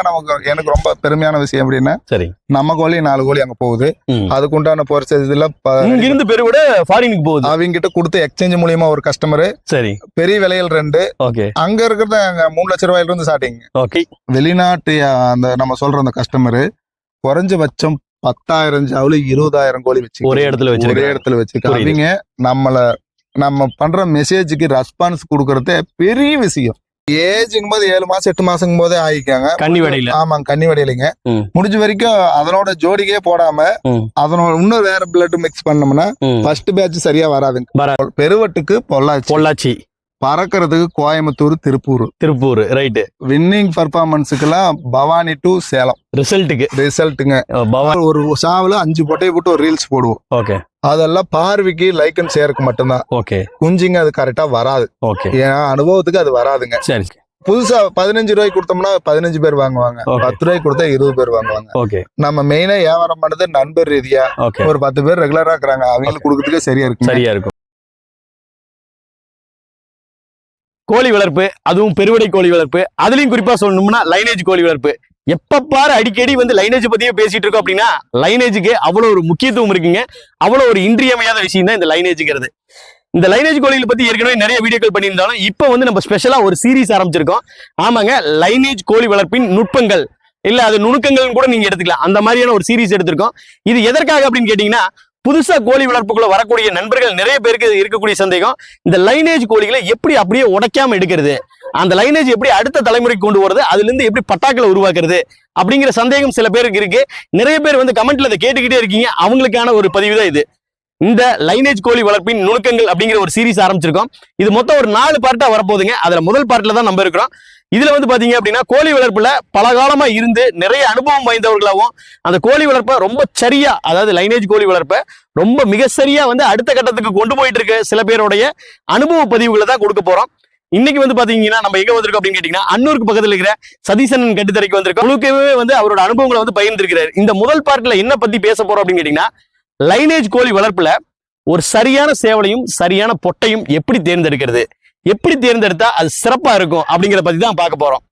நமக்கு எனக்கு ரொம்ப பெருமையான விஷயம் அப்படின்னா சரி. நம்ம கோழி நாலு கோழி அங்க போகுது. ம். அதுக்குண்டான பொறுத்த இதுல இருந்து பெருவிட ஃபாரினுக்கு போகுது. அவங்க கிட்ட கொடுத்து எக்ஸ்சேஞ்ச் மூலியமா ஒரு கஸ்டமர் சரி. பெரிய விலையில் ரெண்டு. ஓகே. அங்க இருக்கிறது அங்க மூணு லட்ச ரூபாயில இருந்து ஸ்டார்டிங் ஓகே. வெளிநாட்டு அந்த நம்ம சொல்ற அந்த கஸ்டமர் குறைஞ்சபட்சம் பத்தாயிரம் ஜாவுல இருபதாயிரம் கோழி வச்சு ஒரே இடத்துல ஒரே வச்சிருக்காங்க. இடத்துல புரியுது. அவங்க நம்மள நம்ம பண்ற மெசேஜுக்கு ரெஸ்பான்ஸ் கொடுக்கறதே பெரிய விஷயம். ஏஜுங்கும் போது ஏழு மாசம் எட்டு மாசங்கும் போதே ஆயிக்காங்க கன்னி வடையில ஆமாங்க கன்னி வடையிலைங்க. முடிஞ்ச வரைக்கும் அதனோட ஜோடிக்கே போடாம. அதனோட இன்னும் வேற பிளட் மிக்ஸ் பண்ணோம்னா. ஃபர்ஸ்ட் பேட்ச் சரியா வராதுங்க வராது. பெருவட்டுக்கு பொள்ளாச்சி பொள்ளாச்சி பறக்கிறதுக்கு கோயம்புத்தூர் திருப்பூர். திருப்பூர் ரைட்டு வின்னிங் பர்ஃபார்மன்ஸுக்கெல்லாம் பவானி டு சேலம். ரிசல்ட்டுக்கு ரிசல்ட்டுங்க பவான். ஒரு சாவுல அஞ்சு பொட்டையை போட்டு ஒரு ரீல்ஸ் போடுவோம். ஓகே அதெல்லாம் பார்வைக்கு லைக் அண்ட் ஷேருக்கு மட்டும்தான். ஓகே குஞ்சுங்க அது கரெக்டா வராது. ஓகே என் அனுபவத்துக்கு அது வராதுங்க. சரி. புதுசா பதினஞ்சு ரூபாய்க்கு கொடுத்தோம்னா பதினஞ்சு பேர் வாங்குவாங்க. பத்து ரூபாய்க்கு கொடுத்தா இருபது பேர் வாங்குவாங்க. ஓகே நம்ம மெயினா வியாபாரம் பண்ணது நண்பர் ரீதியா ஒரு பத்து பேர் ரெகுலரா இருக்கிறாங்க. அவங்களுக்கு கொடுக்கறதுக்கே சரியா இருக்கு சரியா இருக்கும். கோழி வளர்ப்பு அதுவும் பெருவடை கோழி வளர்ப்பு அதுலயும் குறிப்பா சொல்லணும்னா லைனேஜ் கோழி வளர்ப்பு. எப்ப பாரு அடிக்கடி வந்து லைனேஜ் பத்தியே பேசிட்டு இருக்கோம் அப்படின்னா லைனேஜுக்கு அவ்வளவு ஒரு முக்கியத்துவம் இருக்குங்க. அவ்வளவு ஒரு இன்றியமையாத விஷயம் தான் இந்த லைனேஜுங்கிறது இந்த லைனேஜ் கோழிகள் பத்தி ஏற்கனவே நிறைய வீடியோக்கள் பண்ணியிருந்தாலும் இப்போ வந்து நம்ம ஸ்பெஷலா ஒரு சீரீஸ் ஆரம்பிச்சிருக்கோம். ஆமாங்க லைனேஜ் கோழி வளர்ப்பின் நுட்பங்கள். இல்ல அது நுணுக்கங்கள்னு கூட நீங்க எடுத்துக்கலாம். அந்த மாதிரியான ஒரு சீரீஸ் எடுத்திருக்கோம். இது எதற்காக அப்படின்னு கேட்டீங்கன்னா புதுசா கோழி வளர்ப்புக்குள்ள வரக்கூடிய நண்பர்கள் நிறைய பேருக்கு இருக்கக்கூடிய சந்தேகம். இந்த லைனேஜ் கோழிகளை எப்படி அப்படியே உடைக்காம எடுக்கிறது? அந்த லைனேஜ் எப்படி அடுத்த தலைமுறைக்கு கொண்டு வரது அதுல இருந்து எப்படி பட்டாக்களை உருவாக்குறது? அப்படிங்கிற சந்தேகம் சில பேருக்கு இருக்கு. நிறைய பேர் வந்து கமெண்ட்ல அதை கேட்டுக்கிட்டே இருக்கீங்க. அவங்களுக்கான ஒரு பதிவு தான் இது. இந்த லைனேஜ் கோழி வளர்ப்பின் நுணுக்கங்கள் அப்படிங்கிற ஒரு சீரீஸ் ஆரம்பிச்சிருக்கோம். இது மொத்தம் ஒரு நாலு பார்ட்டா வரப்போகுதுங்க. அதுல முதல் பார்ட்ல தான் நம்ம இருக்கிறோம். இதுல வந்து பாத்தீங்க அப்படின்னா கோழி வளர்ப்புல பலகாலமா இருந்து நிறைய அனுபவம் வாய்ந்தவர்களாகவும் அந்த கோழி வளர்ப்பை ரொம்ப சரியா அதாவது லைனேஜ் கோழி வளர்ப்பை ரொம்ப மிக சரியா வந்து அடுத்த கட்டத்துக்கு கொண்டு போயிட்டு இருக்க. சில பேருடைய அனுபவ பதிவுகளை தான் கொடுக்க போறோம். இன்னைக்கு வந்து பாத்தீங்கன்னா நம்ம எங்க வந்திருக்கோம் அப்படின்னு கேட்டீங்கன்னா அன்னூருக்கு பக்கத்துல இருக்கிற சதீசன் கட்டுத்தரைக்கு வந்திருக்கோம். முழுக்கவே வந்து அவரோட அனுபவங்களை வந்து பகிர்ந்திருக்கிறார். இந்த முதல் பார்ட்ல என்ன பத்தி பேச போறோம் அப்படின்னு கேட்டீங்கன்னா லைனேஜ் கோழி வளர்ப்புல ஒரு சரியான சேவலையும் சரியான பொட்டையும் எப்படி தேர்ந்தெடுக்கிறது? எப்படி தேர்ந்தெடுத்தா அது சிறப்பா இருக்கும் அப்படிங்கிறத பத்தி தான் பார்க்க போறோம்.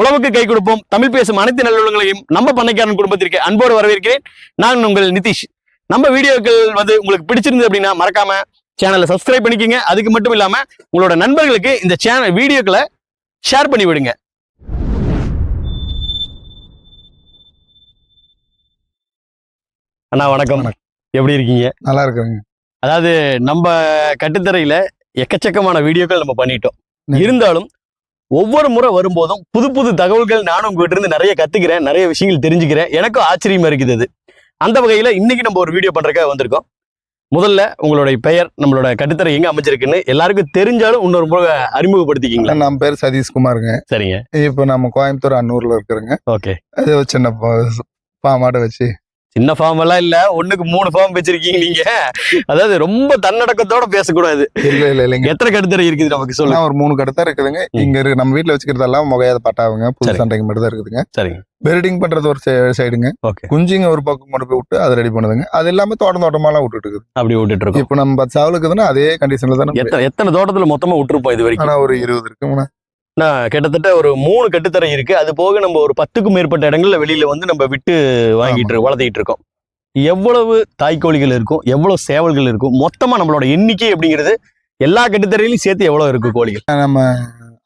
உழவுக்கு கை கொடுப்போம் தமிழ் பேசும் அனைத்து நல்லுள்ளங்களையும் நம்ம பண்ணைக்காரன் குடும்பத்திற்கு அன்போடு வரவேற்கிறேன். நான் உங்கள் நிதிஷ். நம்ம வீடியோக்கள் வந்து உங்களுக்கு பிடிச்சிருந்தது அப்படின்னா மறக்காம சேனலை சப்ஸ்கிரைப் பண்ணிக்கங்க. அதுக்கு மட்டும் இல்லாம உங்களோட நண்பர்களுக்கு இந்த சேனல் வீடியோக்களை ஷேர் பண்ணி விடுங்க. அண்ணா வணக்கம். எப்படி இருக்கீங்க? நல்லா இருக்குங்க. அதாவது நம்ம கட்டுத்தரையில எக்கச்சக்கமான வீடியோக்கள் நம்ம பண்ணிட்டோம். இருந்தாலும் ஒவ்வொரு முறை வரும்போதும் புது புது தகவல்கள் நானும் உங்ககிட்ட இருந்து நிறைய கத்துக்கிறேன் நிறைய விஷயங்கள் தெரிஞ்சுக்கிறேன். எனக்கும் ஆச்சரியமா இருக்குது அது. அந்த வகையில இன்னைக்கு நம்ம ஒரு வீடியோ பண்றதுக்காக வந்திருக்கோம். முதல்ல உங்களுடைய பெயர் நம்மளோட கட்டுத்தரை எங்க அமைஞ்சிருக்குன்னு எல்லாருக்கும் தெரிஞ்சாலும் இன்னொரு முறை அறிமுகப்படுத்திக்கிங்களா? நம்ம பேர் சதீஷ்குமாருங்க. சரிங்க. இப்போ நம்ம கோயம்புத்தூர் அன்னூர்ல இருக்கிறோங்க. ஓகே. அது சின்ன பா- பாமாடை வச்சு சின்ன ஃபார்ம் எல்லாம் இல்ல. ஒண்ணுக்கு மூணு ஃபார்ம் வச்சிருக்கீங்க நீங்க. அதாவது ரொம்ப தன்னடக்கத்தோட பேசக்கூடாது. இல்ல இல்ல இல்லைங்க. எத்தனை கட்டுத்தரை இருக்குது நமக்கு சொல்லுங்க. ஒரு மூணு கடை தான் இருக்குதுங்க. இங்க இருக்கு நம்ம வீட்ல வச்சுக்கிறதெல்லாம் முகையாத பட்டாவுங்க புது. சண்டைக்கு மட்டும் தான் இருக்குதுங்க. சரிங்க. பெரிடிங் பண்றது ஒரு சைடுங்க குஞ்சுங்க ஒரு பக்கம் கொண்டு போய் விட்டு அதை ரெடி பண்ணுதுங்க. அது எல்லாமே தோட்டம் தோட்டமாலாம் விட்டுட்டு இருக்குது. அப்படி விட்டுட்டு இருக்கோம் இப்போ நம்ம பத்து சாவல் இருக்குதுன்னா அதே கண்டிஷன்ல தான் எத்தனை தோட்டத்துல மொத்தமா விட்டுருப்போம் இது வரைக்கும்? ஒரு இருபது இருக்குங்கண்ணா. கிட்டத்தட்ட ஒரு மூணு கட்டுத்தரை இருக்கு. அது போக நம்ம ஒரு பத்துக்கும் மேற்பட்ட இடங்கள்ல வெளியில வந்து நம்ம விட்டு வாங்கிட்டு வளர்த்திட்டு இருக்கோம். எவ்வளவு தாய்க்கோழிகள் இருக்கும் எவ்வளவு சேவல்கள் இருக்கும் மொத்தமா நம்மளோட எண்ணிக்கை அப்படிங்கிறது எல்லா கட்டுத்தரையிலும் சேர்த்து எவ்வளவு இருக்கு கோழிகள்? நம்ம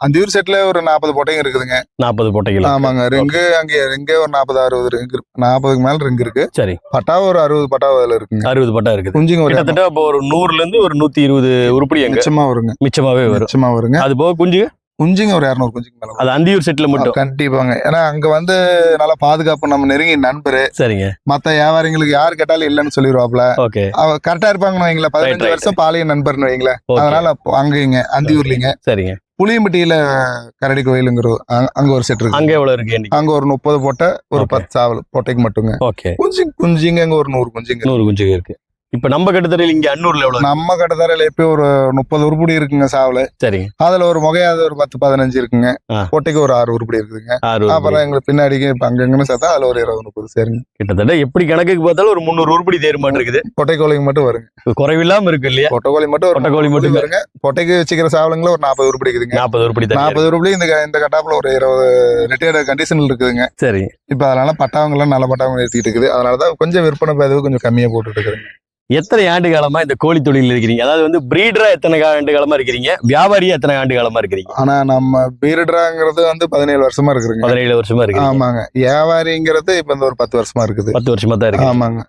அந்த ஊர் செட்ல ஒரு நாற்பது போட்டையும் இருக்குதுங்க. நாற்பது பொட்டைகள்? ஆமாங்க. ரெங்கு அங்கே ரெங்கே ஒரு நாற்பது அறுபது ரெங்கு இருக்கு. நாற்பதுக்கு மேல ரெங்கு இருக்கு. சரி. பட்டா ஒரு அறுபது பட்டா அதுல இருக்குங்க. அறுபது பட்டா இருக்குது. குஞ்சுங்க கிட்டத்தட்ட இப்போ ஒரு நூறுல இருந்து ஒரு நூத்தி இருபது உருப்படி மிச்சமா வருங்க. மிச்சமாவே வரும். மிச்சமா வருங்க. அது போக குஞ்சு குஞ்சுங்க ஒரு இரநூறு குஞ்சுக்கு மேல. அது அந்தியூர் செட்ல மட்டும்? கண்டிப்பாங்க. ஏன்னா அங்க வந்து நல்லா பாதுகாப்பு நம்ம நெருங்கி நண்பரு. சரிங்க. மத்த வியாபாரிங்களுக்கு யார் கேட்டாலும் இல்லைன்னு சொல்லிடுவாப்ல ஓகே. கரெக்டா இருப்பாங்கன்னு வைங்களேன். பதினஞ்சு. வருஷம் பாலிய நண்பர்னு வைங்களேன். அதனால அங்கேங்க அந்தியூர்லிங்க. சரிங்க. புளியம்பட்டியில கரடி கோயிலுங்கிறது அங்க- ஒரு செட் இருக்கு அங்க எவ்வளவு இருக்கு அங்க ஒரு முப்பது போட்டை ஒரு. பத்து சாவல் போட்டைக்கு மட்டுங்க. குஞ்சு குஞ்சுங்க அங்க ஒரு நூறு குஞ்சுங்க. நூறு குஞ்சுங்க இருக்கு. இப்ப நம்ம கட்டுத்தரையில் இங்க அன்னூர்ல எவ்வளவு நம்ம கடத்தரையில எப்பயும் ஒரு முப்பது உருப்படி இருக்குங்க சாவல. சரிங்க அதுல ஒரு முகையாவது ஒரு பத்து பதினஞ்சு இருக்குங்க. ஆ. பொட்டைக்கு ஒரு ஆறு உருப்படி இருக்குதுங்க. ஆறு அப்புறம் எங்களுக்கு பின்னாடிக்கு இப்ப அங்கங்கன்னு சேர்த்தா அதுல ஒரு இருபது முப்பது சேருங்க. கிட்டத்தட்ட எப்படி கணக்குக்கு பார்த்தாலும் ஒரு முந்நூறு உருப்படி தேர் மாட்டு இருக்குது. பொட்டை கோழிக்கு மட்டும் வருங்க. குறைவில்லாம இருக்கு இல்லையா? பொட்டை கோழி மட்டும் ஒரு பொட்டை கோழி முப்பது மட்டும் வருங்க. பொட்டைக்கு வச்சுக்கிற சாவலுங்கள ஒரு நாற்பது உருப்படி இருக்குதுங்க. நாற்பது உருப்படி நாற்பது உருப்படி இந்த இந்த கட்டாப்புல ஒரு இருபது ரிட்டையர்டு கண்டிஷன்ல இருக்குதுங்க. சரி. இப்ப அதனால பட்டாவங்க எல்லாம் நல்ல பட்டாவங்க எடுத்துக்கிட்டு இருக்குது. அதனாலதான் கொஞ்சம் விற்பனை பதிவு கொஞ்சம் கம்மியா போட்டுட்டு இருக்குதுங்க. எத்தனை ஆண்டு காலமா இந்த கோழி தொழில் இருக்கிறீங்க? அதாவது வந்து பிரீடரா எத்தனை ஆண்டு காலமா இருக்கிறீங்க? வியாபாரியா எத்தனை ஆண்டு காலமா இருக்கிறீங்க? ஆனா நம்ம பீரட்ராங்கிறது வந்து பதினேழு வருஷமா இருக்குதுங்க. பதினேழு வருஷமா இருக்கிறீங்க ஆமாங்க. வியாபாரிங்கிறது இப்ப இந்த ஒரு பத்து வருஷமா இருக்குது. பத்து வருஷமா தான் இருக்கு ஆமாங்க.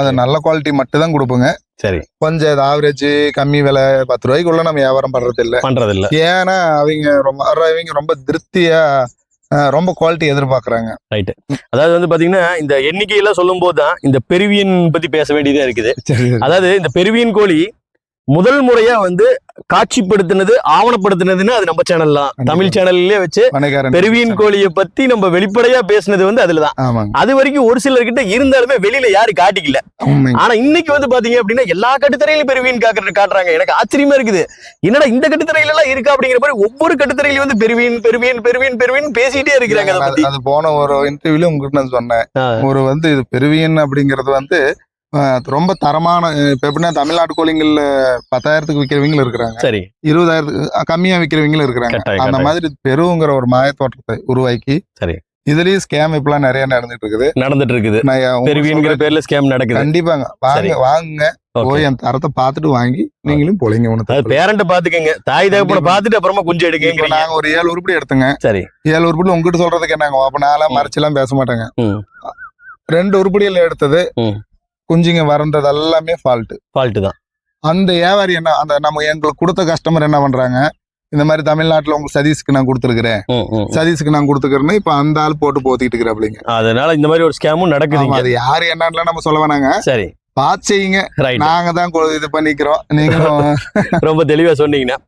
அது நல்ல குவாலிட்டி மட்டும் தான் கொடுப்போங்க. சரி. கொஞ்சம் ஆவரேஜ் கம்மி விலை பத்து ரூபாய்க்குள்ள நம்ம வியாபாரம் பண்றது இல்ல பண்றது இல்ல ஏன்னா அவங்க ரொம்ப அவங்க ரொம்ப திருப்தியா ரொம்ப குவாலிட்டி எதிர்பார்க்கறாங்க. அதாவது வந்து பாத்தீங்கன்னா இந்த எண்ணிக்கையெல்லாம் சொல்லும் போதுதான் இந்த பெருவியன் பத்தி பேச வேண்டியதா இருக்குது. அதாவது இந்த பெருவியன் கோழி முதல் முறையா வந்து காட்சிப்படுத்தினது ஆவணப்படுத்தினதுன்னு அது நம்ம சேனல் தான். தமிழ் சேனல்லே வச்சு பெருவியன் கோழியை பத்தி நம்ம வெளிப்படையா பேசுனது வந்து அதுலதான் அது வரைக்கும் ஒரு சிலர்கிட்ட இருந்தாலுமே வெளியில யாரு காட்டிக்கல. ஆனா இன்னைக்கு வந்து பாத்தீங்க அப்படின்னா எல்லா கட்டுத்தரையிலும் பெருவியன் காட்டுற காட்டுறாங்க. எனக்கு ஆச்சரியமா இருக்குது. என்னடா இந்த கட்டுத்தரையில எல்லாம் இருக்கா அப்படிங்கிற மாதிரி ஒவ்வொரு கட்டுத்தரையிலும் வந்து பெருவியன் பெருவியன் பெருவியன் பெருவியன் பேசிட்டே இருக்கிறாங்க அதை போன ஒரு இன்டர்வியூல நான் சொன்னேன். ஒரு வந்து இது பெருவியன் அப்படிங்கிறது வந்து ரொம்ப தரமான இப்ப எப்படின்னா தமிழ்நாட்டு கோழிங்கள்ல பத்தாயிரத்துக்கு விற்கிறவங்களும் இருக்கிறாங்க சரி இருபதாயிரத்துக்கு கம்மியா விற்கிறவங்களும் இருக்கிறாங்க அந்த. மாதிரி பெருங்கிற ஒரு மாயத்தோட்டத்தை உருவாக்கி சரி. இதுலயும் ஸ்கேம் இப்பெல்லாம் நிறைய நடந்துட்டு இருக்குது நடந்துட்டு இருக்குது. பேர்ல ஸ்கேம் நடக்குது கண்டிப்பாங்க. வாங்க வாங்குங்க. போய் அந்த தரத்தை பார்த்துட்டு வாங்கி நீங்களும் பொழைங்க அது ஒண்ணு பேரண்ட பாத்துக்கங்க தாய் தகப்பனை. பாத்துட்டு அப்புறமா குஞ்சு எடுக்கங்க நாங்க ஒரு ஏழு உருப்படி எடுத்தோங்க சரி ஏழு உருப்படி உங்ககிட்ட சொல்றதுக்கு என்னங்க அப்ப நான்லாம். மறைச்சு எல்லாம் பேச மாட்டேங்க. ரெண்டு உருப்படியில எடுத்தது. குஞ்சுங்க வரன்றது எல்லாமே ஃபால்ட் ஃபால்ட் தான். அந்த வியாபாரி என்ன அந்த நம்ம எங்களுக்கு கொடுத்த கஸ்டமர் என்ன பண்றாங்க? இந்த மாதிரி தமிழ்நாட்டுல உங்களுக்கு சதீஷ்க்கு நான் கொடுத்துருக்கிறேன். சதீஷ்க்கு நான் கொடுத்துக்கிறேன்னு இப்ப அந்த ஆள் போட்டு போத்திட்டு இருக்கிறாப்லிங்க அதனால இந்த மாதிரி ஒரு ஸ்கேமும் ஆமா நடக்குதுங்க அது யாரு என்னன்னு நம்ம சொல்ல வேணாங்க. சரி. பார்த்து செய்யுங்க. நாங்க தான் இது பண்ணிக்கிறோம். நீங்களும் ரொம்ப தெளிவா சொன்னீங்கன்னா.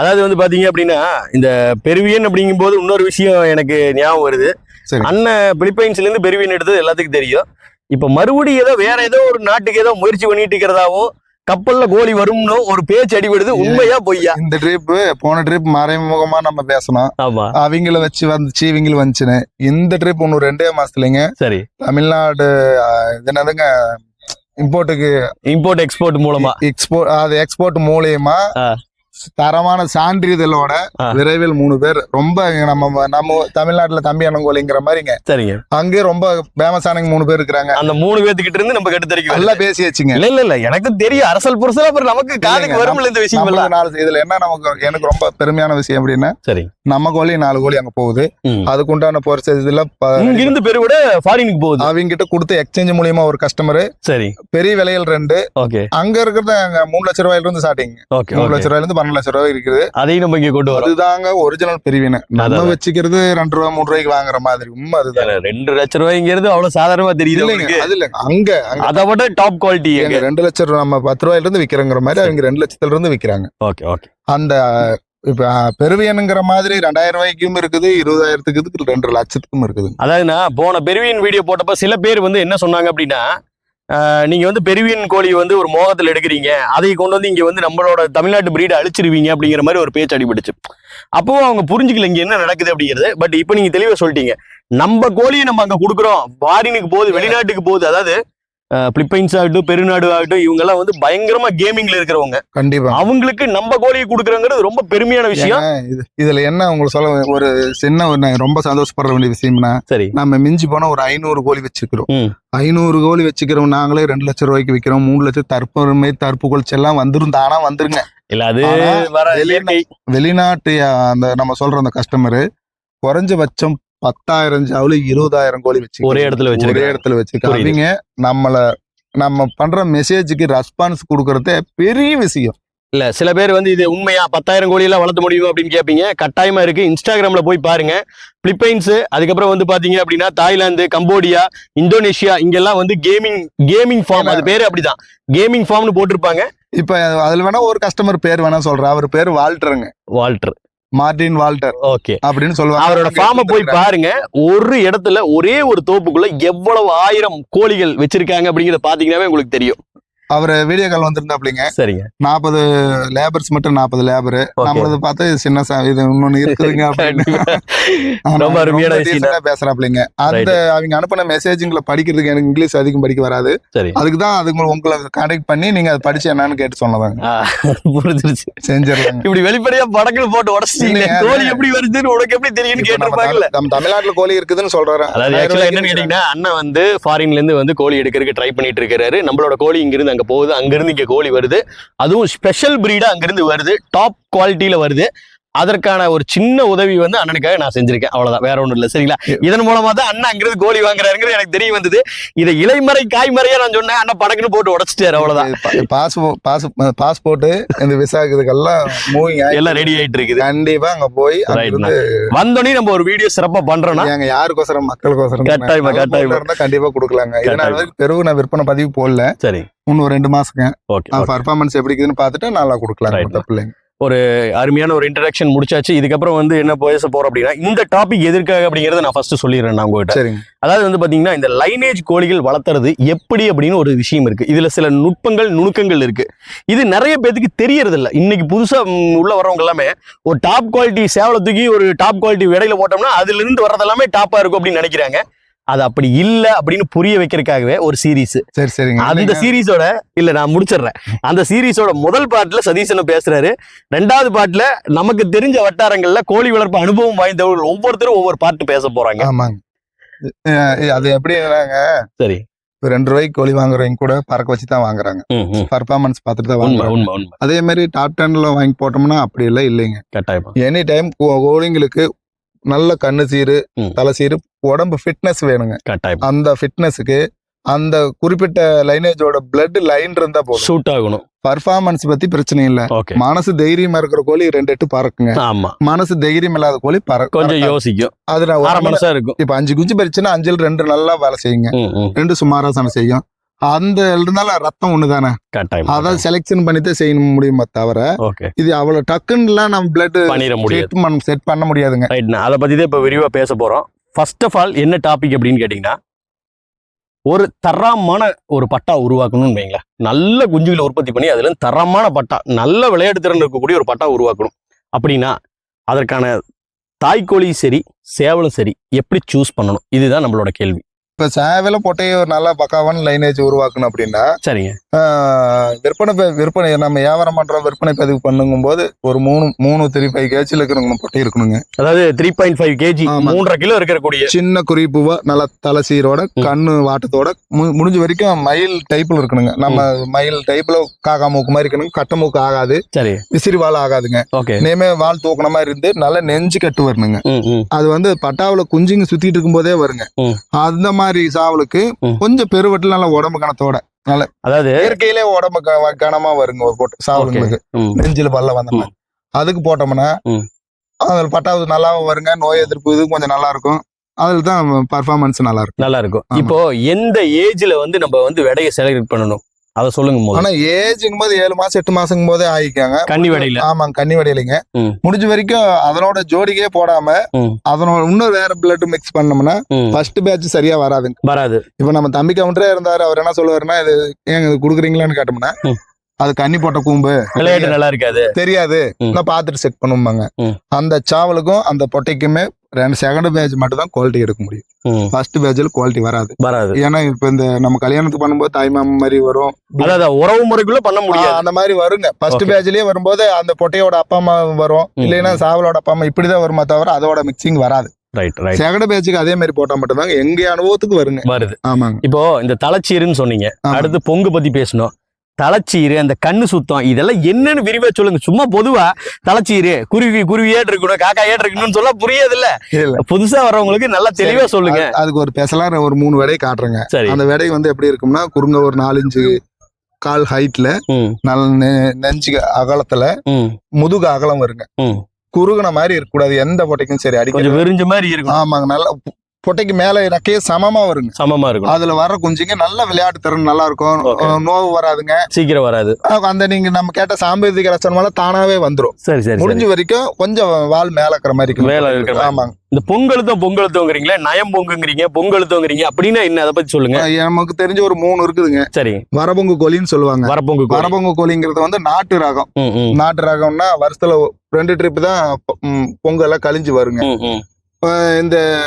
அதாவது வந்து பாத்தீங்க அப்படின்னா இந்த பெருவியன் அப்படிங்கும் போது இன்னொரு விஷயம் எனக்கு ஞாபகம் வருது. அண்ணன் பிலிப்பைன்ஸ்ல இருந்து பெருவியன் எடுத்தது எல்லாத்துக்கும் தெரியும். இப்ப மறுபடியும் ஏதோ வேற ஏதோ ஒரு நாட்டுக்கு ஏதோ முயற்சி பண்ணிட்டு இருக்கிறதாவும் கப்பல்ல கோழி வரும்னு ஒரு பேச்சு அடிபடுது உண்மையா பொய்யா? இந்த ட்ரிப் போன ட்ரிப் மறைமுகமா நம்ம பேசணும். ஆமா. அவங்கள வச்சு வந்துச்சு இவங்களும் வந்துச்சுன்னு. இந்த ட்ரிப் இன்னும் ரெண்டே மாசத்துலங்க. சரி. தமிழ்நாடு என்னதுங்க? இம்போர்ட்டுக்கு இம்போர்ட் எக்ஸ்போர்ட் மூலமா? எக்ஸ்போர்ட் அது எக்ஸ்போர்ட் மூலியமா. தரமான சான்றிதழோட. விரைவில் மூணு பேர். ரொம்ப நம்ம நம்ம தமிழ்நாட்டுல தம்பி அண்ணங்கோலிங்கிற மாதிரிங்க. சரிங்க. அங்கே ரொம்ப ஃபேமஸானங்க மூணு பேர் இருக்கிறாங்க. அந்த மூணு பேத்துக்கிட்ட இருந்து நம்ம கட்டுத்தறிக்கு நல்லா பேசியாச்சுங்க. இல்ல இல்ல இல்ல. எனக்கு தெரியும். அரசல் புரசல் அப்புறம் நமக்கு காதுக்கு வரும்ல இந்த விஷயம் நாலு இதுல என்ன நமக்கு எனக்கு ரொம்ப பெருமையான விஷயம் அப்படின்னா சரி. நம்ம கோழி நாலு கோழி அங்க போகுது. ம். அதுக்குண்டான பொறுத்த இதுல இருந்து பெருவிட ஃபாரினுக்கு போகுது. அவங்க கிட்ட கொடுத்து எக்ஸ்சேஞ்ச் மூலியமா ஒரு கஸ்டமர் சரி. பெரிய விலையில் ரெண்டு. ஓகே அங்க இருக்கிறது அங்க மூணு லட்ச ரூபாயில இருந்து ஸ்டார்டிங் ஓகே மூணு ஓகே லட்ச ரூபாயில இருந்து பன்னெண்டு லட்ச ரூபாய் இருக்குது அதையும் நம்ம இங்க கொண்டு வரோம். அதுதாங்க ஒரிஜினல் பெரியவீன நம்ம. வச்சுக்கிறது ரெண்டு ரூபா மூணு ரூபாய்க்கு வாங்குற மாதிரி. உண்மை அதுதான். ரெண்டு லட்சம் ரூபாய்ங்கிறது அவ்வளவு சாதாரணமா தெரியுது இல்லைங்க. அது இல்லைங்க. அங்க அதை விட டாப் குவாலிட்டி ரெண்டு லட்சம் ரூபா நம்ம பத்து ரூபாயில இருந்து விக்கிறங்கிற மாதிரி அவங்க ரெண்டு லட்சத்துல இருந்து விக்கிறாங்க. Okay okay. அந்த இப்ப பெருவியனுங்கிற மாதிரி ரெண்டாயிரம் ரூபாய்க்கும் இருக்குது இருபதாயிரத்துக்கு ரெண்டு லட்சத்துக்கும் இருக்குது. அதாவது நான் போன பெருவியன் வீடியோ போட்டப்ப சில பேர் வந்து என்ன சொன்னாங்க அப்படின்னா நீங்கள் வந்து பெருவியன் கோழி வந்து ஒரு மோகத்தில் எடுக்கிறீங்க. அதை கொண்டு வந்து இங்கே வந்து நம்மளோட தமிழ்நாட்டு பிரீடை அழிச்சிருவீங்க அப்படிங்கிற மாதிரி ஒரு பேச்சு அடிபடுச்சு அப்போ அவங்க புரிஞ்சுக்கல இங்கே என்ன நடக்குது அப்படிங்கிறது. பட் இப்போ நீங்கள் தெளிவாக சொல்லிட்டீங்க. நம்ம கோழியை நம்ம அங்கே கொடுக்குறோம். ஃபாரினுக்கு போகுது வெளிநாட்டுக்கு போகுது. அதாவது பிலிப்பைன்ஸ் ஆகட்டும் பெருநாடு ஆகட்டும் இவங்க எல்லாம் வந்து பயங்கரமா கேமிங்ல இருக்கிறவங்க. கண்டிப்பா. அவங்களுக்கு நம்ம கோழியை கொடுக்குறோங்கிறது ரொம்ப பெருமையான விஷயம். இதுல என்ன உங்களுக்கு சொல்ல ஒரு சின்ன ஒரு ரொம்ப சந்தோஷப்படுற வேண்டிய விஷயம்னா சரி. நம்ம மிஞ்சி போனா ஒரு ஐநூறு கோழி வச்சுக்கிறோம். ம். ஐநூறு கோழி வச்சுக்கிறோம் நாங்களே ரெண்டு லட்சம் ரூபாய்க்கு விக்கிறோம் மூணு லட்சம் தற்பெருமை தற்பு கொள்ச்சி எல்லாம் வந்துரும் தானா வந்துருங்க. இல்ல அது வெளிநாட்டு அந்த நம்ம சொல்ற அந்த கஸ்டமரு குறைஞ்சபட்சம் பத்தாயிரம் ஜாவுல இருபதாயிரம் கோழி வச்சு ஒரே இடத்துல ஒரே வச்சிருக்காங்க. இடத்துல புரியுது. அவங்க நம்மள நம்ம பண்ற மெசேஜுக்கு ரெஸ்பான்ஸ் கொடுக்கறதே பெரிய விஷயம். இல்ல சில பேர் வந்து இது உண்மையா? பத்தாயிரம் கோழி எல்லாம் வளர்த்த முடியும் அப்படின்னு கேட்பீங்க கட்டாயமா இருக்கு. இன்ஸ்டாகிராம்ல போய் பாருங்க. பிலிப்பைன்ஸ் அதுக்கப்புறம் வந்து பாத்தீங்க அப்படின்னா தாய்லாந்து கம்போடியா இந்தோனேஷியா இங்கெல்லாம் வந்து கேமிங் கேமிங் ஃபார்ம் அது பேரு அப்படிதான். கேமிங் ஃபார்ம்னு போட்டிருப்பாங்க. இப்ப அதுல வேணா ஒரு கஸ்டமர் பேர் வேணா சொல்றேன் அவர் பேர் வால்டருங்க வால்டர் மார்டின் வால்டர் ஓகர்னு அப்படின்னு சொல்லுவாங்க. அவரோட ஃபார்மை போய். பாருங்க ஒரு இடத்துல ஒரே ஒரு தோப்புக்குள்ள எவ்வளவு ஆயிரம் கோழிகள் வச்சிருக்காங்க அப்படிங்கறத பாத்தீங்கன்னாவே உங்களுக்கு தெரியும். அவர் வீடியோ கால் வந்திருந்தாப்லிங்க சரிங்க. நாற்பது லேபர்ஸ் மட்டும் நாற்பது லேபர். நம்மளது பார்த்து சின்ன இது இன்னொன்னு இருக்குதுங்க அப்படின்னு. ரொம்ப அருமையான விஷயம் பேசுறாப்லிங்க அந்த அவங்க அனுப்பின மெசேஜுங்களை படிக்கிறதுக்கு எனக்கு இங்கிலீஷ் அதிகம் படிக்க வராது. அதுக்கு தான் அதுக்கு உங்களை கான்டாக்ட் பண்ணி நீங்க அதை படிச்சு என்னன்னு கேட்டு சொன்னதாங்க. புரிஞ்சிருச்சு. செஞ்சிடலாங்க. இப்படி வெளிப்படையா படங்கள் போட்டு உடச்சிட்டீங்க. கோழி எப்படி வருதுன்னு உனக்கு எப்படி தெரியும்னு கேட்டிருப்பாங்கல்ல. நம்ம தமிழ்நாட்டுல கோழி இருக்குதுன்னு சொல்றாரு. அதாவது என்னன்னு கேட்டீங்கன்னா அண்ணன் வந்து ஃபாரின்ல இருந்து வந்து கோழி எடுக்கிறதுக்கு ட்ரை பண்ணிட்டு இருக்காரு. நம்மளோட கோழி இங்கிருந்து அங்க போகுது அங்கிருந்து இங்கே கோழி வருது. அதுவும் ஸ்பெஷல் ப்ரீடாக அங்கேருந்து வருது. டாப் குவாலிட்டியில் வருது. அதற்கான ஒரு சின்ன உதவி வந்து அண்ணனுக்காக நான் செஞ்சிருக்கேன். அவ்வளவுதான். வேற ஒண்ணும் இல்ல. சரிங்களா? இதன் மூலமா தான் அண்ணன் அங்கிருந்து கோழி வாங்குறாருங்கிறது எனக்கு தெரிய வந்தது. இதை இலைமறை காய்மறையா நான் சொன்னேன். அண்ணன் படக்குன்னு போட்டு உடச்சிட்டாரு. அவ்வளவுதான். பாஸ் பாஸ் பாஸ்போர்ட் இந்த விசா இதுக்கெல்லாம் மூவிங் எல்லாம் ரெடி ஆயிட்டு இருக்குது. கண்டிப்பா அங்க போய் வந்தோடனே நம்ம ஒரு வீடியோ சிறப்பா பண்றோம்னா ஏங்க யாருக்கோசரம் மக்களுக்கோசரம். கட்டாயமா, கட்டாயமா. கண்டிப்பா கொடுக்கலாங்க. இதனால பெருவு நான் விற்பனை பதிவு போடல. சரி. இன்னும் ரெண்டு மாசங்க. பர்ஃபார்மன்ஸ் எப்படி இருக்குதுன்னு பார்த்துட்டு நல்லா கொடுக்கலாம் Right. இல்லைங்க அருமையான ஒரு இன்ட்ரடக்ஷன் முடிச்சாச்சு. இதுக்கப்புறம் வந்து என்ன பேச போறோம் அப்படின்னா இந்த டாபிக் எதற்காக அப்படிங்கறத நான் ஃபர்ஸ்ட் சொல்லிடுறேன் நான் உங்ககிட்ட. அதாவது வந்து பாத்தீங்கன்னா இந்த லைனேஜ் கோழிகள் வளர்த்துறது எப்படி அப்படின்னு ஒரு விஷயம் இருக்கு. இதுல சில நுட்பங்கள் நுணுக்கங்கள் இருக்கு. இது நிறைய பேத்துக்கு தெரியறது இல்ல இன்னைக்கு புதுசா உள்ள வரவங்க எல்லாமே ஒரு டாப் குவாலிட்டி சேவலை தூக்கி ஒரு டாப் குவாலிட்டி விடையில போட்டோம்னா அதுல இருந்து வர்றது எல்லாமே டாப்பா இருக்கும் அப்படின்னு நினைக்கிறாங்க. அது அப்படி இல்ல அப்படின்னு புரிய வைக்கிறதுக்காகவே ஒரு சீரிஸ் சரி சரிங்க. அந்த. சீரிஸோட இல்ல நான் முடிச்சிடுறேன். அந்த சீரிஸோட முதல் பாட்டுல சதீசன் பேசுறாரு. ரெண்டாவது பாட்டுல நமக்கு தெரிஞ்ச வட்டாரங்கள்ல கோழி வளர்ப்பு அனுபவம் வாய்ந்தவர்கள் ஒவ்வொருத்தரும் ஒவ்வொரு பாட்டு பேச போறாங்க. ஆமாங்க. அது எப்படின்னாங்க சரி. ரெண்டு ரூபாய்க்கு கோழி வாங்குறவங்க கூட பறக்க வச்சு தான் வாங்குறாங்க. பர்ஃபார்மன்ஸ் பார்த்துட்டு தான் வாங்குறாங்க. அதே மாதிரி டாப் டென்ல வாங்கி போட்டோம்னா அப்படி எல்லாம் இல்லைங்க. கட்டாயமா. எனி டைம் கோழிங்களுக்கு நல்ல கண்ணு சீரு. தலை சீரு உடம்பு ஃபிட்னஸ் வேணுங்க. கட்டாயமா. அந்த ஃபிட்னஸுக்கு அந்த குறிப்பிட்ட லைனேஜோட பிளட் லைன் இருந்தா போதும். ஷூட் ஆகணும். பர்ஃபார்மன்ஸ் பத்தி பிரச்சனை இல்ல. மனசு தைரியமா இருக்கிற கோழி ரெண்டு எட்டு பறக்குங்க. ஆமா. மனசு தைரியம் இல்லாத கோழி பற கொஞ்சம். யோசிக்கும். அது மனசா இருக்கும். இப்ப அஞ்சு குஞ்சு பறிச்சுன்னா அஞ்சில் ரெண்டு நல்லா வேலை செய்யுங்க. ரெண்டு சுமாராசனம் செய்யும். அந்த இருந்தாலும் ரத்தம் ஒண்ணுதானே? கட்டாயமா. அதான் செலெக்ஷன் பண்ணிட்டு செய்ய முடியுமா தவிர இது அவ்வளவு டக்குன்னுலாம் நம்ம பிளட் பண்ணிட முடியாது. செட் பண்ண செட் பண்ண முடியாதுங்க. அதை பத்தி தான் இப்போ விரிவா பேச போறோம். ஃபர்ஸ்ட் ஆஃப் ஆல் என்ன டாபிக் அப்படின்னு கேட்டிங்கன்னா ஒரு தரமான ஒரு பட்டா உருவாக்கணும்னு வைங்களேன். நல்ல குஞ்சுகளை உற்பத்தி பண்ணி அதுல தரமான பட்டா நல்ல விளையாட்டு திறன் இருக்கக்கூடிய ஒரு பட்டா உருவாக்கணும். அப்படின்னா அதற்கான தாய்க்கோழி சரி சேவலும் சரி எப்படி சூஸ் பண்ணணும்? இதுதான் நம்மளோட கேள்வி. இப்ப சேவல பொட்டையை ஒரு நல்ல பக்காவான லைனேஜ் உருவாக்கணும் அப்படின்னா சரிங்க. விற்பனை விற்பனை நம்ம வியாபாரம் பண்றோம் விற்பனை பதிவு பண்ணுங்கும் போது ஒரு மூணு மூணு த்ரீ ஃபைவ் கேஜில் இருக்கிறவங்க பொட்டை இருக்கணுங்க. அதாவது த்ரீ பாயிண்ட் ஃபைவ் கேஜி. மூன்றரை கிலோ இருக்கக்கூடிய சின்ன குறிப்புவா நல்ல தலை சீரோட கண்ணு வாட்டத்தோட முடிஞ்ச வரைக்கும் மயில் டைப்ல இருக்கணுங்க. நம்ம மயில் டைப்ல காக்கா மூக்கு மாதிரி இருக்கணுங்க கட்ட மூக்கு ஆகாது. சரி. விசிறி வால் ஆகாதுங்க. ஓகே. நேமே வால் தூக்கின மாதிரி இருந்து நல்ல நெஞ்சு கட்டு வரணுங்க. அது வந்து பட்டாவுல குஞ்சுங்க சுத்திட்டு இருக்கும் போதே வருங்க. அந்த மாதிரி சாவலுக்கு ம். கொஞ்சம் பெருவட்டில் நல்ல உடம்பு கணத்தோட அதாவது இயற்கையிலே உடம்பு கனமா வருங்க ஒரு பொட்டு சாவலுங்களுக்கு. நெஞ்சில பல்ல வந்த மாதிரி. அதுக்கு போட்டோம்னா. அதில் பட்டாவது நல்லாவும் வருங்க நோய் எதிர்ப்பு இது கொஞ்சம் நல்லா இருக்கும் அதில் தான் பர்ஃபார்மன்ஸ் நல்லா இருக்கும் நல்லா இருக்கும். இப்போ எந்த ஏஜ்ல வந்து நம்ம வந்து விடையை செலக்ட் பண்ணணும்? அதை சொல்லுங்க ஆனா ஏஜுங்கும் போது ஏழு மாசம் எட்டு மாசங்கும் போதே ஆயிக்காங்க. கன்னி வடையில. ஆமாங்க கன்னி வடையிலைங்க. முடிஞ்ச வரைக்கும் அதனோட ஜோடிக்கே போடாம. அதனோட இன்னும் வேற பிளட் மிக்ஸ் பண்ணோம்னா ஃபர்ஸ்ட் பேட்ச் சரியா வராதுங்க. வராது. இப்ப நம்ம தம்பி கவுண்டரே இருந்தாரு அவர் என்ன சொல்லுவாருன்னா இது ஏங்க இது குடுக்குறீங்களான்னு கேட்டோம்னா. அது கன்னி போட்ட கூம்பு. விளையாட்டு நல்லா இருக்காது. தெரியாது. நான் பார்த்துட்டு செக் பண்ணுவாங்க. அந்த சாவலுக்கும் அந்த பொட்டைக்குமே ரெண்டு செகண்ட் பேட்ச் மட்டும் தான் குவாலிட்டி எடுக்க முடியும். ஃபர்ஸ்ட் பேட்ச்ல குவாலிட்டி வராது. வராது. ஏன்னா இப்ப இந்த நம்ம கல்யாணத்துக்கு பண்ணும்போது தாய் மாமன் மாதிரி வரும். அதாவது உறவு முறைக்குள்ள பண்ண ஆ, முடியாது. அந்த மாதிரி வருங்க. ஃபர்ஸ்ட். பேட்ச்லயே வரும்போது அந்த பொட்டையோட அப்பா அம்மா வரும். இல்லைன்னா சாவலோட அப்பா அம்மா இப்படிதான் வருமா தவிர அதோட மிக்சிங் வராது. செகண்ட் பேட்சுக்கு அதே மாதிரி போட்டா மட்டும்தாங்க எங்க அனுபவத்துக்கு வருங்க. வருது. ஆமாங்க. இப்போ இந்த தலைச்சீருன்னு சொன்னீங்க. அடுத்து பொங்கு பத்தி பேசணும். தலைச்சீரு அந்த கண்ணு சுத்தம் இதெல்லாம் என்னன்னு விரிவா சொல்லுங்க. சும்மா பொதுவா தலைச்சீரு குருவி குருவி ஏட் இருக்கணும் காக்கா ஏட் இருக்கணும்னு சொல்ல புரியாது இல்ல. புதுசா வர்றவங்களுக்கு நல்லா தெளிவா சொல்லுங்க. அது- அதுக்கு ஒரு பெசலான ஒரு மூணு விடையை காட்டுறேங்க. அந்த விடை வந்து எப்படி இருக்கும்னா குறுங்க ஒரு நாலஞ்சு கால் ஹைட்ல நல்ல நெஞ்சு அகலத்துல முதுகு அகலம் வருங்க. குறுகுன மாதிரி இருக்கக்கூடாது எந்த பொட்டைக்கும் சரி அடிக்க கொஞ்சம் விரிஞ்ச மாதிரி இருக்கும் ஆமாங்க நல்லா பொட்டைக்கு மேல இறக்கையே சமமா வருங்க. சமமா இருக்கும். அதுல வர குஞ்சுங்க நல்ல விளையாட்டு திறன் நல்லா இருக்கும். நோவு வராதுங்க. சீக்கிரம் வராது. அந்த நீங்க நம்ம கேட்ட சாம்பேதிக லட்சணம் தானாவே வந்துரும். சரி சரி. முடிஞ்ச வரைக்கும் கொஞ்சம் வால் மேல இருக்கிற மாதிரி இருக்கணும். மேல இருக்கிற. ஆமாங்க. இந்த பொங்கலுத்தம் பொங்கலுத்தோங்கிறீங்களே நயம் பொங்குங்கிறீங்க பொங்கலுத்தோங்கிறீங்க அப்படின்னா என்ன? அதை பத்தி சொல்லுங்க. நமக்கு தெரிஞ்ச ஒரு மூணு இருக்குதுங்க. சரி. வரபொங்கு கோழின்னு சொல்லுவாங்க. வரப்பொங்கு கோழி. வரபொங்கு கோழிங்கிறது வந்து நாட்டு ரகம். நாட்டு ரகம்னா வருஷத்துல ரெண்டு ட்ரிப் தான் பொ- ம், பொங்கல்லாம் கழிஞ்சு வருங்க. இந்த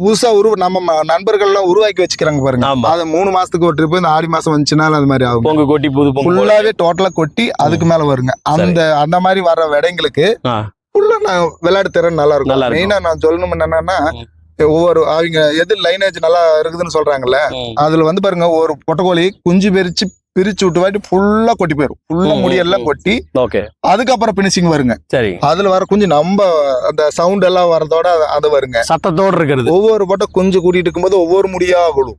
புதுசா உருவ நம்ம நண்பர்கள் எல்லாம் உருவாக்கி வச்சுக்கிறாங்க பாருங்க. அது மூணு மாசத்துக்கு ஒரு ட்ரிப் இந்த ஆடி மாசம் வந்துச்சுனால அது மாதிரி ஆகும் பொங்கு கொட்டி புது. ஃபுல்லாவே டோட்டலா கொட்டி அதுக்கு மேல வருங்க அந்த அந்த மாதிரி வர்ற விடைங்களுக்கு. ஃபுல்லா நான் விளையாட்டு திறன் நல்லா இருக்கும். மெயினா நான் சொல்லணும் என்னன்னா. ஒவ்வொரு அவங்க எது லைனேஜ் நல்லா இருக்குதுன்னு சொல்றாங்கல்ல. அதுல வந்து பாருங்க ஒரு பொட்டக்கோழி குஞ்சு பிரிச்சு பிரிச்சு விட்டு வாட்டி ஃபுல்லா கொட்டி போயிடும் ஃபுல்லா முடியெல்லாம். கொட்டி ஓகே. அதுக்கப்புறம் பினிஷிங் வருங்க. சரி. அதுல வர குஞ்சு நம்ம அந்த சவுண்ட் எல்லாம் வரதோட அது- வருங்க. சத்தத்தோட இருக்கிறது. ஒவ்வொரு பொட்டை குஞ்சு கூட்டிட்டு இருக்கும்போது ஒவ்வொரு முடியா விழும்.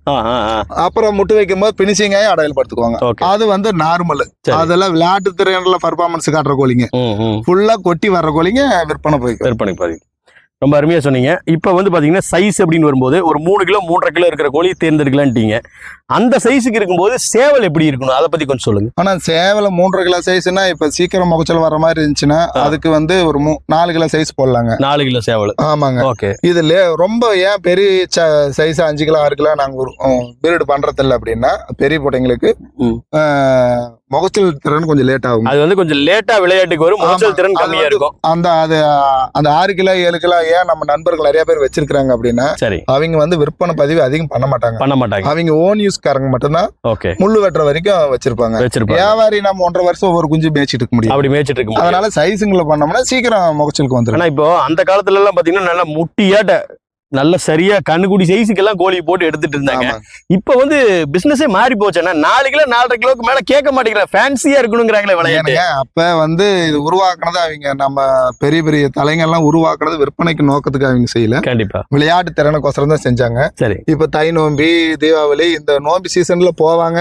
அப்புறம் முட்டு வைக்கும் போது பினிஷிங் ஆகி அடையல் படுத்துக்குவாங்க. அது வந்து நார்மல். அதெல்லாம் விளையாட்டு திறன்ல பர்ஃபார்மன்ஸ் காட்டுற கோழிங்க. ஃபுல்லா கொட்டி வர்ற கோழிங்க விற்பனை போய்க்கும். விற்பனைக்கு பாதி ரொம்ப அருமையா சொன்னீங்க. இப்போ வந்து பாத்தீங்கன்னா சைஸ் அப்படின்னு வரும்போது ஒரு மூணு கிலோ மூன்றரை கிலோ இருக்கிற கோழி தேர்ந்தெடுக்கலான்ட்டீங்க அந்த சைஸுக்கு இருக்கும்போது சேவல் எப்படி இருக்கணும்? அதை பத்தி கொஞ்சம் சொல்லுங்க. ஆனா சேவல மூன்றரை கிலோ சைஸ்னா இப்ப சீக்கிரம் முகச்சல் வர மாதிரி இருந்துச்சுன்னா. அதுக்கு வந்து ஒரு மூ- நாலு கிலோ சைஸ் போடலாங்க. நாலு கிலோ சேவல். ஆமாங்க. ஓகே. இது லே- ரொம்ப ஏன் பெரிய சைஸ் அஞ்சு கிலோ ஆறு கிலோ நாங்க பீரியட் பண்றது இல்ல அப்படின்னா பெரிய பொட்டைங்களுக்கு முகச்சல் திறன் கொஞ்சம் லேட் ஆகும். அது வந்து கொஞ்சம் லேட்டா விளையாட்டுக்கு வரும். முகச்சல். திறன் கம்மியா இருக்கும். அந்த அது அந்த ஆறு கிலோ ஏழு கிலோ ஏன் நம்ம நண்பர்கள் நிறைய பேர் வச்சிருக்காங்க அப்படின்னா சரி. அவங்க வந்து விற்பனை பதிவு அதிகம் பண்ண மாட்டாங்க. பண்ண மாட்டாங்க. அவங்க ஓன் யூஸ்காரங்க மட்டும்தான் ஓகே. முள்ளு வெட்டுற வரைக்கும் வச்சிருப்பாங்க. வியாபாரி நம்ம ஒன்றரை வருஷம் ஒரு குஞ்சு மேய்ச்சிட்டு இருக்க முடியும். அப்படி மேய்ச்சிட்டு இருக்க முடியும். அதனால சைஸுங்களை பண்ணோம்னா சீக்கிரம் முகச்சலுக்கு வந்துடும் இப்போ அந்த காலத்துல எல்லாம் பாத்தீங்கன்னா நல்லா முட்டியாட்ட நல்ல சரியா கண்ணுக்குடி சைஸுக்கு எல்லாம் கோழி போட்டு எடுத்துட்டு இருந்தாங்க. இப்ப வந்து பிசினஸே மாறி போச்சுன்னா நாலு கிலோ நாலரை கிலோக்கு மேல கேட்க மாட்டேங்கிற ஃபேன்சியா இருக்கணுங்கிறாங்களே விளையாட்டு. அப்ப வந்து இது உருவாக்குனது அவங்க நம்ம பெரிய பெரிய தலைங்கள்லாம் உருவாக்குனது விற்பனைக்கு நோக்கத்துக்கு அவங்க செய்யல. கண்டிப்பா. விளையாட்டு திறனுக்கோசரம் தான் செஞ்சாங்க. சரி. இப்ப தை நோம்பி தீபாவளி இந்த நோம்பி சீசன்ல போவாங்க.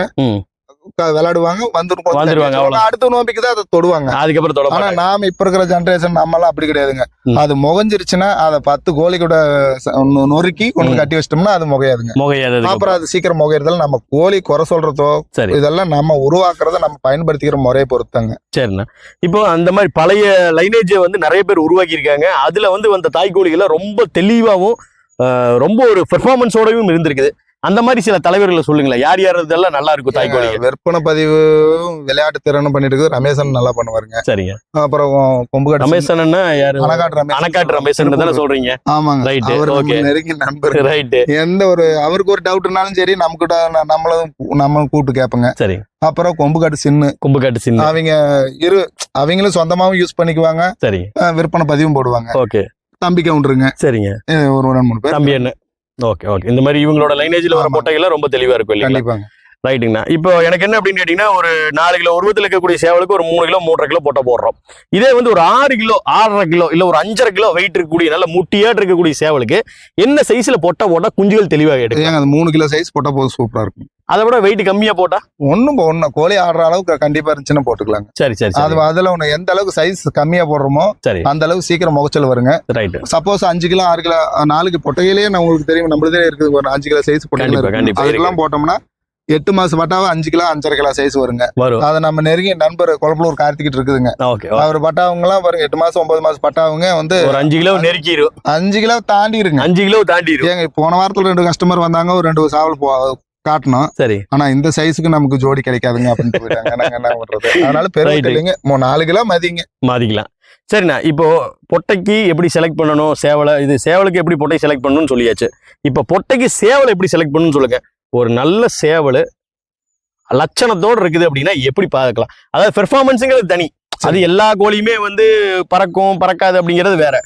விளையாடுவாங்க வந்துரும் வந்துருவாங்க, அவ்வளவு. அடுத்த நோம்பிக்கு தான் அதை தொடுவாங்க. அதுக்கப்புறம் தொட ஆனா. நாம இப்ப இருக்கிற ஜெனரேஷன் நம்ம எல்லாம் அப்படி கிடையாதுங்க. அது முகஞ்சிருச்சுன்னா அதை பத்து கோழி கூட நொறுக்கி கொண்டு. கட்டி வச்சிட்டோம்னா அது முகையாதுங்க. முகையாது அப்புறம் அது சீக்கிரம் முகையறதால நம்ம கோழி குறை சொல்றதோ இதெல்லாம் நம்ம உருவாக்குறத நம்ம பயன்படுத்திக்கிற முறையை பொறுத்தாங்க சரிண்ணா. இப்போ அந்த மாதிரி பழைய லைனேஜை வந்து நிறைய பேர் உருவாக்கி இருக்காங்க அதுல வந்து வந்த தாய்க்கோழிகளை ரொம்ப தெளிவாகவும் ரொம்ப ஒரு பெர்ஃபார்மன்ஸோடவும் இருந்திருக்குது. அந்த மாதிரி சில தலைவர்களை சொல்லுங்களேன். யார் யார் இதெல்லாம் நல்லா இருக்கும் தாய்க்கோழிகள் விற்பனை பதிவு விளையாட்டு திறனும் பண்ணிட்டு இருக்குது. ரமேசன் நல்லா பண்ணுவாருங்க. சரிங்க. அப்புறம் கொம்புகாட்டு ரமேசன்னா யாரு? அணக்காட்டு ரமேசன். தானே சொல்றீங்க? ஆமாங்க. நம்ம okay. நெருங்கிய நண்பர். ரைட்டு எந்த ஒரு அவருக்கு ஒரு டவுட்னாலும் சரி நமக்கிட்ட ந- நம்மளும் நம்மளும் கூப்பிட்டு கேட்போங்க. சரி. அப்புறம் கொம்புகாட்டு சின்னு கும்புக்காட்டு சின்ன அவங்க இரு அவங்களும் சொந்தமாவும் யூஸ் பண்ணிக்குவாங்க. சரி. விற்பனை பதிவும் போடுவாங்க. ஓகே தம்பி கவுண்டருங்க சரிங்க. ஒரு மூணு பேர். தம்பி என்ன ஓகே ஓகே இந்த மாதிரி இவங்களோட லைனேஜ்ல வர ஆமா. பொட்டைகள்லாம் ரொம்ப தெளிவா இருக்கும் இல்லைங்களா? ரைட்டுங்கண்ணா. இப்போ எனக்கு என்ன அப்படின்னு கேட்டீங்கன்னா ஒரு நாலு கிலோ உருவத்தில் இருக்கக்கூடிய சேவலுக்கு ஒரு மூணு கிலோ மூன்றரை கிலோ பொட்டை போடுறோம். இதே வந்து ஒரு ஆறு கிலோ ஆறரை கிலோ இல்ல ஒரு அஞ்சரை கிலோ வெயிட் இருக்கக்கூடிய நல்ல முட்டியாட்டு இருக்கக்கூடிய சேவலுக்கு என்ன சைஸ்ல பொட்டை போட்டா குஞ்சுகள் தெளிவாக எடுக்கும்? அது மூணு கிலோ சைஸ் போட்டா போதும் சூப்பரா இருக்கும். அதை விட வெயிட் கம்மியா போட்டா? ஒண்ணும் ஒண்ணு. கோழி ஆடுற அளவுக்கு கண்டிப்பா இருந்துச்சுன்னா போட்டுக்கலாங்க. சரி சரி அது அதுல ஒண்ணு எந்த அளவுக்கு சைஸ் கம்மியா போடுறோமோ சரி. அந்த அளவுக்கு சீக்கிரம் முகச்சல் வருங்க. ரைட்டு சப்போஸ் அஞ்சு கிலோ ஆறு கிலோ நாலுக்கு பொட்டையிலேயே நான் உங்களுக்கு தெரியும் நம்மளதே இருக்குது ஒரு அஞ்சு கிலோ சைஸ் கண்டிப்பா அதுக்கெல்லாம் போட்டோம்னா எட்டு மாசம் பட்டாவை அஞ்சு கிலோ அஞ்சரை கிலோ சைஸ் வருங்க. வரும். அதை நம்ம நெருங்கிய நண்பர் குழப்பலூர் கார்த்திக்கிட்டு இருக்குதுங்க. அவர் பட்டாவங்க எல்லாம் பாருங்க எட்டு மாசம் ஒன்பது மாசம் பட்டாவங்க வந்து ஒரு அஞ்சு கிலோ நெருக்கிரும். அஞ்சு கிலோ தாண்டி இருங்க அஞ்சு கிலோ தாண்டிரும். ஏங்க போன வாரத்துல ரெண்டு கஸ்டமர் வந்தாங்க ஒரு ரெண்டு சாவல் போ காட்டணும் சரி. ஆனா இந்த சைஸுக்கு நமக்கு ஜோடி கிடைக்காதுங்க அப்படின்ட்டு போயிட்டாங்க. நாங்க என்ன பண்றது? அதனால Right. இல்லைங்க. மூ- நாலு கிலோ மதிங்க. மாத்திக்கலாம் சரிண்ணா இப்போ பொட்டைக்கு எப்படி செலக்ட் பண்ணணும்? சேவலை இது சேவலுக்கு எப்படி பொட்டை செலக்ட் பண்ணணும்னு சொல்லியாச்சு. இப்போ பொட்டைக்கு சேவலை எப்படி செலக்ட் பண்ணணும்னு சொல்லுங்க. ஒரு நல்ல சேவல் லட்சணத்தோடு இருக்குது அப்படின்னா எப்படி பார்க்கலாம்? அதாவது பெர்ஃபார்மன்ஸுங்கிறது தனி. அது எல்லா கோழியுமே வந்து பறக்கும் பறக்காது அப்படிங்கிறது வேற.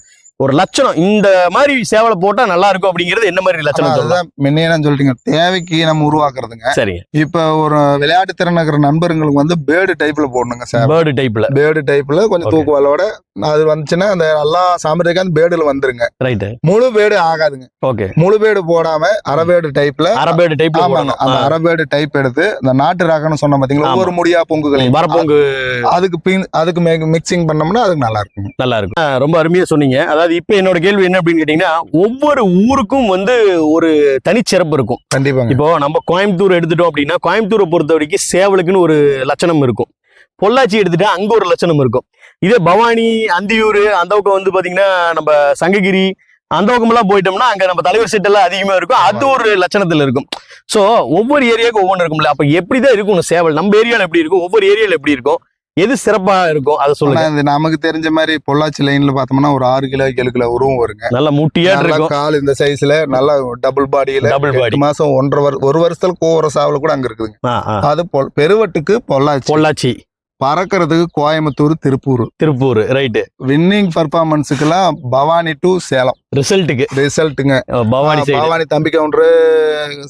ஒரு லட்சணம். இந்த மாதிரி சேவலை போட்டா நல்லா இருக்கும் அப்படிங்கிறது என்ன மாதிரி லட்சணம் அதுதான் முன்னையே நான் சொல்லிட்டீங்க. தேவைக்கு நம்ம உருவாக்குறதுங்க. சரிங்க இப்ப ஒரு விளையாட்டு திறன் நண்பர்களுக்கு வந்து பேர்டு டைப்ல போடணுங்க சார் பேர்டு டைப்ல பேர்டு டைப்ல கொஞ்சம். தூக்குவாலோட அது வந்துச்சுன்னா அந்த எல்லா சாம்பிரதாய்க்கு பேடுல வந்துருங்க. ரைட்டு முழு பேடு ஆகாதுங்க. ஓகே முழு பேடு போடாம அரபேடு டைப்ல அரபேடு டைப்ல ஆமாங்க. அந்த அரபேடு டைப் எடுத்து இந்த நாட்டு ராகம்னு சொன்ன பாத்தீங்களா. ஒவ்வொரு முடியா பொங்குகள் வரப்போங்கு அதுக்கு பின் அதுக்கு மிக்சிங் பண்ணோம்னா அதுக்கு நல்லா இருக்குங்க. நல்லா இருக்கும். ரொம்ப அருமையா சொன்னீங்க. அதாவது இப்ப என்னோட கேள்வி என்ன அப்படின்னு கேட்டீங்கன்னா ஒவ்வொரு ஊருக்கும் வந்து ஒரு தனிச்சிறப்பு இருக்கும். கண்டிப்பாங்க. இப்போ நம்ம கோயம்புத்தூர் எடுத்துட்டோம் அப்படின்னா கோயம்புத்தூரை பொறுத்த வரைக்கும் சேவலுக்குன்னு ஒரு லட்சணம் இருக்கும். பொள்ளாச்சி எடுத்துட்டா அங்க ஒரு லட்சணம் இருக்கும். இதே பவானி அந்தியூர் அந்த பக்கம் வந்து பாத்தீங்கன்னா நம்ம சங்ககிரி அந்த பக்கமெல்லாம் போயிட்டோம்னா அங்க நம்ம தலைவர் செட் எல்லாம் அதிகமா இருக்கும். அது ஒரு லட்சணத்துல இருக்கும். சோ ஒவ்வொரு ஏரியாவுக்கும் ஒவ்வொன்று இருக்கும்ல. அப்ப எப்படிதான் இருக்கும் சேவல்? நம்ம ஏரியால எப்படி இருக்கும்? ஒவ்வொரு ஏரியால எப்படி இருக்கும்? எது சிறப்பா இருக்கும்? அதை சொல்லுங்க. நமக்கு தெரிஞ்ச மாதிரி பொள்ளாச்சி லைன்ல பார்த்தோம்னா ஒரு ஆறு கிலோ ஏழு கிலோ உருவம் வருங்க. நல்ல முட்டியா இருக்கும். கால் இந்த சைஸ்ல நல்லா டபுள் பாடியில டபுள் பாடி மாசம் ஒன்றரை ஒரு வருஷத்துல கோவர சாவல் கூட அங்க இருக்குதுங்க. அது பெருவட்டுக்கு பொள்ளாச்சி. பொள்ளாச்சி. பறக்கிறதுக்கு கோயம்புத்தூர் திருப்பூர். திருப்பூர் ரைட்டு வின்னிங் பர்ஃபார்மன்ஸுக்கெல்லாம் பவானி டு சேலம். ரிசல்ட்டுக்கு. ரிசல்ட்டுங்க. பவானி பவானி தம்பி கவுண்டரு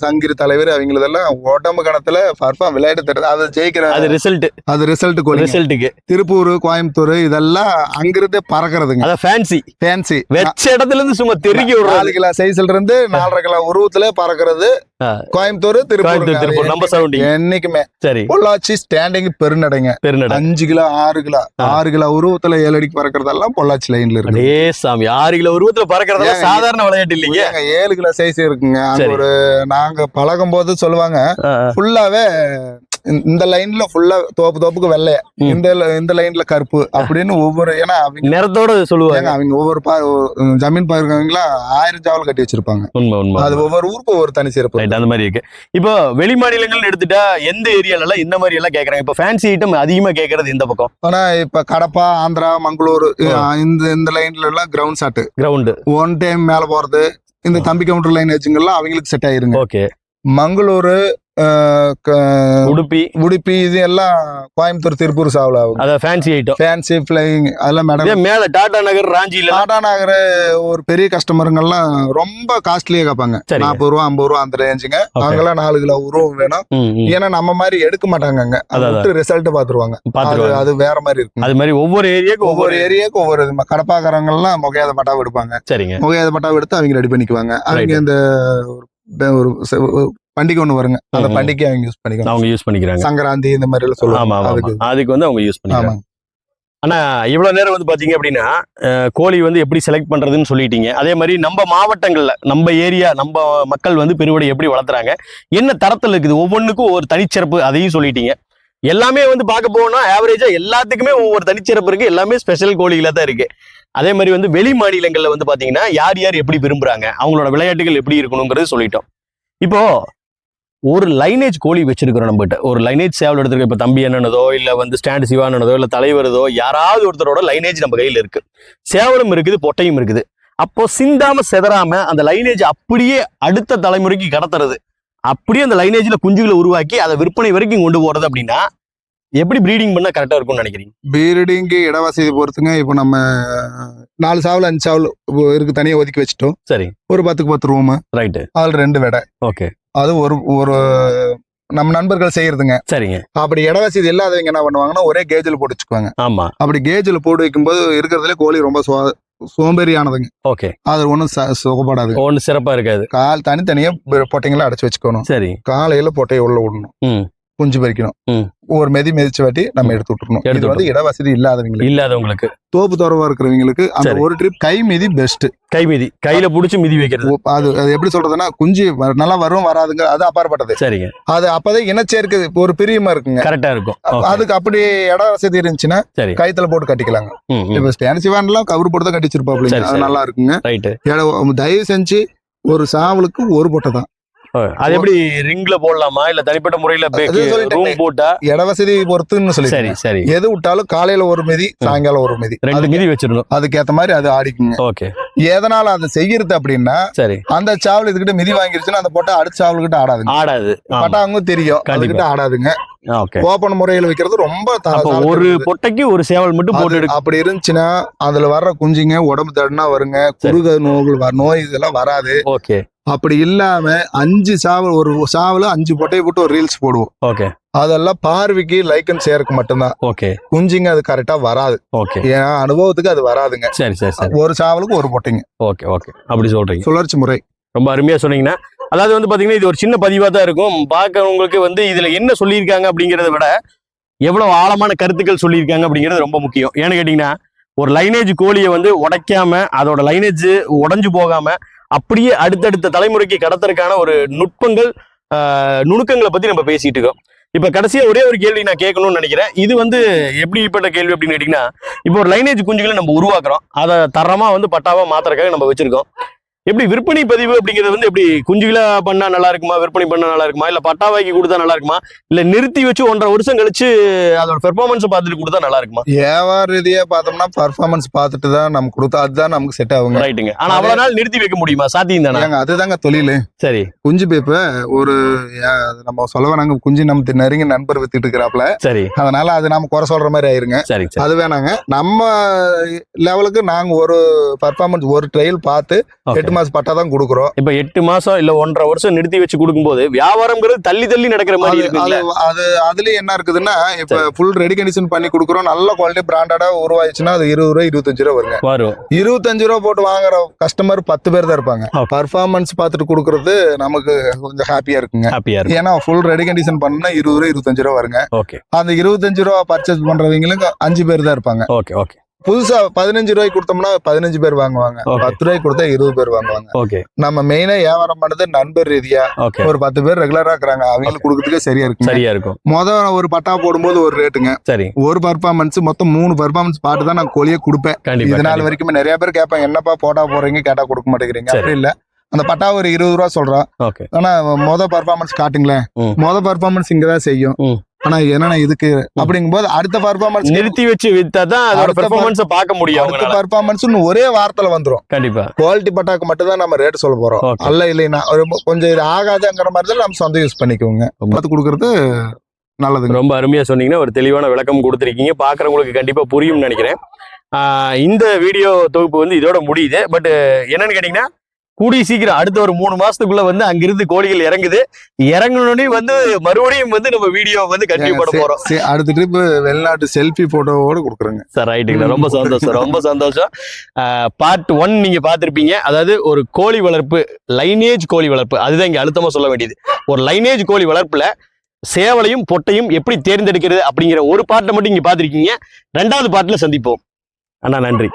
சங்கிரி தலைவர் அவங்களதெல்லாம் உடம்பு கணத்துல பர்ஃபார்ம் விளையாட்டு தெரியுது அது ஜெயிக்கிற அது ரிசல்ட் அது ரிசல்ட் ரிசல்ட்டுக்கு. திருப்பூர் கோயம்புத்தூர் இதெல்லாம் அங்கிருந்தே பறக்கிறதுங்க. அதான் ஃபேன்சி ஃபேன்சி வெச்ச இடத்துல இருந்து சும்மா தெருக்கி நாலு விடுறாரு கிலோ சைஸ்ல இருந்து நாலரை கிலோ உருவத்துல பறக்கிறது. கோயம்புத்தூர் திருப்பூர் திருப்பூர். நம்ம சரௌண்டிங் என்னைக்குமே. சரி. பொள்ளாச்சி ஸ்டாண்டிங் பெருநடைங்க. பெருநடை. அஞ்சு கிலோ ஆறு கிலோ. ஆறு கிலோ உருவத்துல ஏழு அடிக்கு பறக்கிறதெல்லாம் பொள்ளாச்சி லைன்ல இருக்கு. சாமி ஆறு கிலோ உருவத்துல பறக்கிறதெல்லாம் ஏங்க, சாதாரண விளையாட்டு இல்லைங்க ஏழு கிலோ சைஸ் இருக்குங்க. ஒரு நாங்க பழகும் போது சொல்லுவாங்க. ஃபுல்லாவே இந்த- லைன்ல ஃபுல்லா தோப்பு தோப்புக்கு வெள்ளை ம். இந்த இந்த லைன்ல கருப்பு அப்படின்னு ஒவ்வொரு ஏன்னா அவங்க நிறத்தோட சொல்லுவாங்க அவங்க ஒவ்வொரு பா ஜமீன் பாருக்கவங்களா ஆயிரம் சாவல் கட்டி வச்சிருப்பாங்க. அது ஒவ்வொரு ஊருக்கு ஒவ்வொரு தனி சிறப்பு. அந்த மாதிரி இருக்கு. இப்போ வெளி மாநிலங்கள்னு எடுத்துட்டா எந்த ஏரியால இந்த மாதிரி எல்லாம் கேக்குறாங்க? இப்போ ஃபேன்சி ஐட்டம் அதிகமா கேக்குறது இந்த பக்கம். ஆனா இப்ப கடப்பா ஆந்திரா மங்களூர். இந்த இந்த லைன்ல எல்லாம் ground shot ground one time மேல போறது இந்த தம்பி கவுண்டர் லைன் வச்சுங்கெல்லாம் அவங்களுக்கு செட் ஆயிருங்க. ஓகே மங்களூர் உடுப்பி. உடுப்பி இது எல்லாம் கோயம்புத்தூர் திருப்பூர் சாவல் ஆகும். அத ஃபேன்சி ஐட்டம் ஃபேன்சி ஃபிளைங் அதெல்லாம் மேடம் மேல டாடா நகர் ராஞ்சில டாடா நகர் ஒரு பெரிய கஸ்டமருங்கெல்லாம் ரொம்ப காஸ்ட்லியா கேட்பாங்க. நாற்பது ரூபா ஐம்பது ரூபா அந்த ரேஞ்சுங்க. அவங்கெல்லாம் நாலு கிலோ உருவம் வேணும். ஏன்னா நம்ம மாதிரி எடுக்க மாட்டாங்க அதான், விட்டு ரிசல்ட் பாத்துருவாங்க. அது அது வேற மாதிரி இருக்கும். அது மாதிரி ஒவ்வொரு ஏரியாவுக்கும் ஒவ்வொரு ஏரியாவுக்கு ஒவ்வொரு இது. கடப்பாக்காரங்க எல்லாம் முகையாத பட்டாவை எடுப்பாங்க. சரிங்க. முகையாத பட்டாவை எடுத்து அவங்க ரெடி பண்ணிக்குவாங்க. அவங்க இந்த செ- ஒரு பண்டிகை ஒண்ணு வருங்க. அந்த. பண்டிகை அவங்க யூஸ் பண்ணிக்குவாங்க அவங்க யூஸ் பண்ணிக்கிறாங்க. சங்கராந்தி இந்த மாதிரி எல்லாம் சொல்லுவாங்க. அதுக்கு. வந்து அவங்க யூஸ் பண்ணிக்கிறாங்க. ஆனா இவ்வளவு நேரம் வந்து பாத்தீங்க அப்படின்னா கோழி வந்து எப்படி செலக்ட் பண்றதுன்னு சொல்லிட்டீங்க. அதே மாதிரி நம்ம மாவட்டங்கள்ல நம்ம ஏரியா நம்ம மக்கள் வந்து பெருவடை எப்படி வளர்த்துறாங்க என்ன தரத்துல இருக்குது ஒவ்வொன்றுக்கும் ஒரு தனிச்சிறப்பு அதையும் சொல்லிட்டீங்க. எல்லாமே வந்து பார்க்க போனா ஆவரேஜா எல்லாத்துக்குமே ஒவ்வொரு தனிச்சிறப்பு இருக்கு. எல்லாமே ஸ்பெஷல் கோழிகளா தான் இருக்கு. அதே மாதிரி வந்து வெளி மாநிலங்கள்ல வந்து பாத்தீங்கன்னா யார் யார் எப்படி விரும்புறாங்க அவங்களோட விளையாட்டுகள் எப்படி இருக்கணுங்கிறது சொல்லிட்டோம். இப்போ ஒரு லைனேஜ் கோழி வச்சிருக்கிறோம் நம்மகிட்ட. ஒரு லைனேஜ் சேவல் எடுத்திருக்க. இப்ப தம்பி என்னன்னதோ இல்ல வந்து ஸ்டாண்ட் சிவானதோ இல்ல தலைவரதோ யாராவது ஒருத்தரோட லைனேஜ் நம்ம கையில இருக்கு. சேவலும் இருக்குது பொட்டையும் இருக்குது. அப்போ சிந்தாம செதறாம அந்த லைனேஜ் அப்படியே அடுத்த தலைமுறைக்கு கடத்துறது. அப்படியே அந்த லைனேஜ்ல குஞ்சுகளை உருவாக்கி அதை விற்பனை வரைக்கும் கொண்டு போறது அப்படின்னா எப்படி ப்ரீடிங் பண்ணா கரெக்டா இருக்கும்னு நினைக்கிறீங்க? பீரடிங்கு இட வசதி பொறுத்துங்க. இப்போ நம்ம நாலு சாவல் அஞ்சு சாவல் இருக்கு தனியா ஒதுக்கி வச்சுட்டோம். சரி ஒரு பத்துக்கு பத்து ரூம். ரைட்டு அதுல ரெண்டு விடை. ஓகே அது ஒரு ஒரு நம்ம நண்பர்கள் செய்யறதுங்க. சரிங்க. அப்படி இட வசதி இல்லாதவங்க என்ன பண்ணுவாங்கன்னா ஒரே கேஜில் போட்டு வச்சுக்குவாங்க. ஆமா. அப்படி கேஜில் போட்டு வைக்கும்போது இருக்கிறதுல கோழி ரொம்ப சோ- சோம்பேறியானதுங்க. ஓகே. அது ஒன்றும் சுகப்படாது. ஒண்ணு சிறப்பா இருக்காது. கால் தனித்தனியா பொட்டைங்களை அடைச்சு வச்சுக்கணும். சரி. காலையில பொட்டையை உள்ள விடணும். ம். குஞ்சு பறிக்கணும். ஒரு மெதி மிதிச்சு வாட்டி நம்ம. எடுத்து விட்டுறணும். இது வந்து இட வசதி இல்லாதவங்களுக்கு. இல்லாதவங்களுக்கு. தோப்பு துறவா இருக்கிறவங்களுக்கு அந்த. ஒரு ட்ரிப் கை மிதி பெஸ்ட் கை மிதி. கையில புடிச்சு மிதி வைக்கிறது. அது அது எப்படி சொல்றதுன்னா குஞ்சு நல்லா வரும் வராதுங்க அது அப்பாற்பட்டது. சரிங்க. அது அப்பதான் இனச்சேர்க்கை ஒரு பிரியமா இருக்குங்க. கரெக்டா இருக்கும். அதுக்கு அப்படி இட வசதி இருந்துச்சுன்னா சரி. கைத்துல போட்டு கட்டிக்கலாங்க. இப்ப சிவான் எல்லாம் கவர் போட்டு தான் கட்டி வச்சிருப்பாப்ல சரி, அது. நல்லா இருக்குங்க. தயவு செஞ்சு ஒரு சாவலுக்கு ஒரு பொட்டை தான். அது எப்படி ரிங்ல போடலாமா? இல்ல தனிப்பட்ட முறையில. ரூம் போட்டா? இட வசதி பொறுத்துன்னு சொல்லி சரி சரி. எது விட்டாலும் காலையில ஒரு மிதி சாயங்காலம் ஒரு மிதி. ரெண்டு மிதி வச்சிடணும். அதுக்கேத்த மாதிரி அது ஆடிக்குங்க. ஓகே. எதனால அதை செய்யறது அப்படின்னா சரி. அந்த சாவல் இதுகிட்ட மிதி வாங்கிருச்சுன்னா அந்த பொட்டை அடுத்த சாவல்கிட்ட ஆடாதுங்க. ஆடாது. ஆமா. பட்டாங்க தெரியும். கண்டிப்பா. அதுகிட்ட ஆடாதுங்க. ஓகே. ஓபன் முறையில வைக்கிறது ரொம்ப த- அப்போ சால ஒரு. பொட்டைக்கு ஒரு சேவல் மட்டும் போட்டு அப்படி இருந்துச்சுன்னா அதுல வர்ற குஞ்சுங்க உடம்பு தடுனா வருங்க. குறுக நோய்கள் நோய் இதெல்லாம் வராது. ஓகே. அப்படி இல்லாம அஞ்சு சாவல் ஒரு சாவல அஞ்சு பொட்டையை போட்டு ஒரு ரீல்ஸ் போடுவோம். ஓகே அதெல்லாம் பார்வைக்கு லைக் அண்ட் ஷேருக்கு மட்டும்தான். ஓகே குஞ்சுங்க அது கரெக்டா வராது. ஓகே என் அனுபவத்துக்கு அது வராதுங்க. சரி சரி சரி. ஒரு சாவலுக்கு ஒரு பொட்டைங்க. ஓகே ஓகே அப்படி சொல்றீங்க. சுழற்சி முறை. ரொம்ப அருமையா சொன்னீங்கன்னா அதாவது வந்து பாத்தீங்கன்னா இது ஒரு சின்ன பதிவா தான் இருக்கும். பார்க்கறவங்களுக்கு வந்து இதுல என்ன சொல்லியிருக்காங்க அப்படிங்கறத விட எவ்வளவு ஆழமான கருத்துக்கள் சொல்லியிருக்காங்க அப்படிங்கிறது ரொம்ப முக்கியம். ஏன்னு கேட்டீங்கன்னா ஒரு லைனேஜ் கோழியை வந்து உடைக்காம அதோட லைனேஜ் உடைஞ்சு போகாம அப்படியே அடுத்தடுத்த தலைமுறைக்கு கடத்துறதுக்கான ஒரு நுட்பங்கள் ஆஹ், நுணுக்கங்களை பத்தி நம்ம பேசிட்டு இருக்கோம். இப்ப கடைசியா ஒரே ஒரு கேள்வி நான் கேட்கணும்னு நினைக்கிறேன். இது வந்து எப்படிப்பட்ட கேள்வி அப்படின்னு கேட்டீங்கன்னா இப்போ ஒரு லைனேஜ் குஞ்சுகளை நம்ம உருவாக்குறோம். அதை தரமா வந்து பட்டாவா மாத்துறதுக்காக நம்ம வச்சிருக்கோம். எப்படி விற்பனை பதிவு அப்படிங்கிறது வந்து எப்படி குஞ்சுகளா பண்ணா நல்லா இருக்குமா? விற்பனை பண்ணா நல்லா இருக்குமா? இல்ல பட்டாவாக்கி கொடுத்தா நல்லா இருக்குமா? இல்ல நிறுத்தி வச்சு ஒன்றரை வருஷம் கழிச்சு அதோட பெர்ஃபார்மன்ஸ் பார்த்துட்டு கொடுத்தா நல்லா இருக்குமா? வியாபார ரீதியா பார்த்தோம்னா பர்ஃபார்மன்ஸ் பார்த்துட்டு தான் நம்ம கொடுத்தா அதுதான் நமக்கு செட் ஆகுங்க. ரைட்டுங்க ஆனா அவ்வளவு நாள் நிறுத்தி வைக்க முடியுமா? சாத்தியம் தானே? அதுதாங்க தொழில். சரி. குஞ்சு பேப்ப ஒரு நம்ம சொல்ல வேணாங்க குஞ்சு நம்ம நெருங்கி நண்பர் வித்துட்டு இருக்கிறாப்ல சரி. அதனால அது நம்ம குறை சொல்ற மாதிரி ஆயிருங்க. சரி அது வேணாங்க. நம்ம லெவலுக்கு நாங்க ஒரு பர்ஃபார்மன்ஸ் ஒரு ட்ரையல் பார்த்து. எட்டு மாசம் பட்டா தான் கொடுக்குறோம். இப்ப எட்டு மாசம் இல்ல ஒன்றரை வருஷம் நிறுத்தி வச்சு கொடுக்கும்போது வியாபாரம்ங்கிறது தள்ளி தள்ளி நடக்கிற மாதிரி அது இருக்குல்ல அது- அது அதுலயும் என்ன இருக்குதுன்னா இப்ப ஃபுல் ரெடி கண்டிஷன் பண்ணி கொடுக்குறோம். நல்ல குவாலிட்டி பிராண்டடா உருவாயிடுச்சுன்னா அது இருபது ரூபாய் இருபத்தஞ்சு ரூபா வருங்க. வரும். இருபத்தஞ்சு ரூபா போட்டு வாங்குற கஸ்டமர் பத்து பேர் தான் இருப்பாங்க. பர்ஃபார்மன்ஸ் பார்த்துட்டு கொடுக்கறது நமக்கு கொஞ்சம் ஹாப்பியா இருக்குங்க. ஹாப்பியா இருக்கும். ஏன்னா ஃபுல் ரெடி கண்டிஷன் பண்ணா இருபது ரூபா இருபத்தஞ்சு ரூபா வருங்க. ஓகே அந்த இருபத்தஞ்சு ரூபா பர்ச்சேஸ் பண்றவங்களுக்கு அஞ்சு பேர் தான் இருப்பாங்க. ஓகே ஓகே புதுசா பதினஞ்சு ரூபாய்க்கு கொடுத்தோம்னா பதினஞ்சு பேர் வாங்குவாங்க. பத்து ரூபாய்க்கு கொடுத்தா இருபது பேர் வாங்குவாங்க. நம்ம மெயினா வியாபாரம் பண்ணது நண்பர் ரீதியா ஒரு பத்து பேர் ரெகுலரா இருக்கிறாங்க. அவங்களுக்கு கொடுக்கறதுக்கே சரியா இருக்குங்க. சரியா இருக்கும். முத ஒரு பட்டா போடும்போது ஒரு ரேட்டுங்க சரி. ஒரு பர்ஃபார்மன்ஸ் மொத்தம் மூணு பர்ஃபார்மன்ஸ் பாட்டு தான் நான் கோழியே கொடுப்பேன். இது நாள். வரைக்குமே நிறைய பேர் கேட்பாங்க என்னப்பா போட்டா போடுறீங்க? கேட்டா கொடுக்க மாட்டேங்கிறீங்க. அப்படி இல்ல. அந்த பட்டா ஒரு இருபது ரூபா சொல்றோம் ஓகே ஆனா மொத பர்ஃபார்மன்ஸ் காட்டுங்களேன். மொத பர்ஃபார்மன்ஸ் இங்கதான் செய்யும். ஆனா என்னன்னா இதுக்கு அப்படிங்கும்போது அடுத்த பர்ஃபார்மன்ஸ் நிறுத்தி வச்சு வித்தா தான் அதோட பெர்ஃபார்மன்ஸ பார்க்க முடியும் அடுத்த பர்ஃபார்மன்ஸ் ஒரே வாரத்துல வந்துரும். கண்டிப்பா. குவாலிட்டி பட்டாக்கு மட்டும் தான் நம்ம ரேட் சொல்ல போறோம். அல்ல இல்லைன்னா ஒரு கொஞ்சம் இது ஆகாதுங்கிற மாதிரி தான் நம்ம சொந்த யூஸ் பண்ணிக்குவோங்க. பார்த்து கொடுக்கறது நல்லதுங்க. ரொம்ப அருமையா சொன்னீங்கன்னா ஒரு தெளிவான விளக்கம் கொடுத்துருக்கீங்க. பாக்குறவங்களுக்கு கண்டிப்பா புரியும்னு நினைக்கிறேன். இந்த வீடியோ தொகுப்பு வந்து இதோட முடியுது. பட் என்னன்னு கேட்டீங்கன்னா கூடிய சீக்கிரம் அடுத்த ஒரு மூணு மாசத்துக்குள்ள வந்து அங்கிருந்து கோழிகள் இறங்குது. இறங்குனோடனே வந்து மறுபடியும் வந்து நம்ம வீடியோ வந்து கண்டினியூ பண்ண போறோம். அடுத்த ட்ரிப் வெளிநாட்டு செல்ஃபி போட்டோவோட கொடுக்குறேங்க. சார் ரைட்டுங்களா ரொம்ப சந்தோஷம் ரொம்ப சந்தோஷம். பார்ட் ஒன் நீங்க பார்த்திருப்பீங்க. அதாவது ஒரு கோழி வளர்ப்பு லைனேஜ் கோழி வளர்ப்பு. அதுதான் இங்க அழுத்தமா சொல்ல வேண்டியது. ஒரு லைனேஜ் கோழி வளர்ப்புல சேவலையும் பொட்டையும் எப்படி தேர்ந்தெடுக்கிறது அப்படிங்கிற ஒரு பார்ட்டை மட்டும் இங்க பார்த்திருக்கீங்க. ரெண்டாவது பார்ட்ல சந்திப்போம். அண்ணா நன்றி.